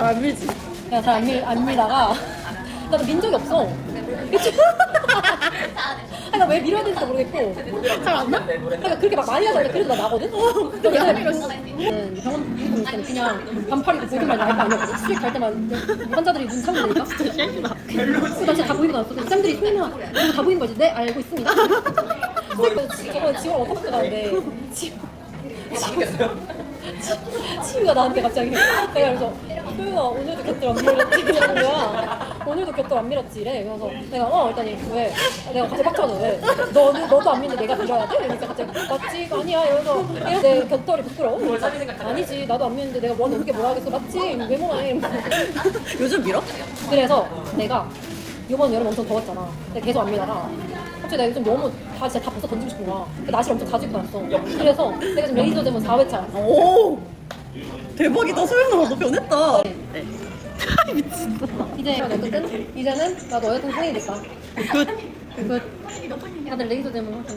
잘 안 밀지. 내가 잘안 밀, 안 밀다가 나도 민 적이 없어. 아니 나 왜 밀어야 되는지 모르겠고 잘안 나? 그러니까 그렇게 막 많이 않는데 그래도 나 나거든? 근데 안 얘는 음, 병원 때는 그냥 반팔 입고 보기만 날거 아니었거든? 수술 갈 때만 환자들이 눈 참고 되니까 진짜 싫다. 나 진짜 다 보이고 나왔어 사람들이 설마 이거 다 보이는 거지? 네 알고 있습니다 저번에 지원 어떻게 가는데 지원 치유가 나한테 갑자기 내가 그래서 소윤아 오늘도 곁들 안 밀었지? 그러는 거야. 오늘도 곁들 안 밀었지? 이래. 그래서 내가 어 일단이 왜? 내가 갑자기 빡쳐서 왜 너는 너도 안 미는데 내가 밀어야 돼? 이러니까 갑자기 맞지? 아니야. 이러면서 이래서 내 곁털이 부끄러워. 그러니까 아니지. 나도 안 미는데 내가 뭐 어떻게 뭐라 하겠어? 맞지? 왜해 이러면서 요즘 밀어? 그래서 내가 이번 여름 엄청 더웠잖아. 근데 계속 안 밀다가 갑자기 내가 요즘 너무 다 진짜 다 벗어 던지고 싶은 거야. 그 날씨를 엄청 가지고 났어. 그래서 내가 지금 레이저 제문 4회차야. 오. 대박이다. 소연아 너 변했다. 네. 이제 어쨌든 이제는 나도 여자친구 생이니까. 굿. 그 다들 레이저 제문 하고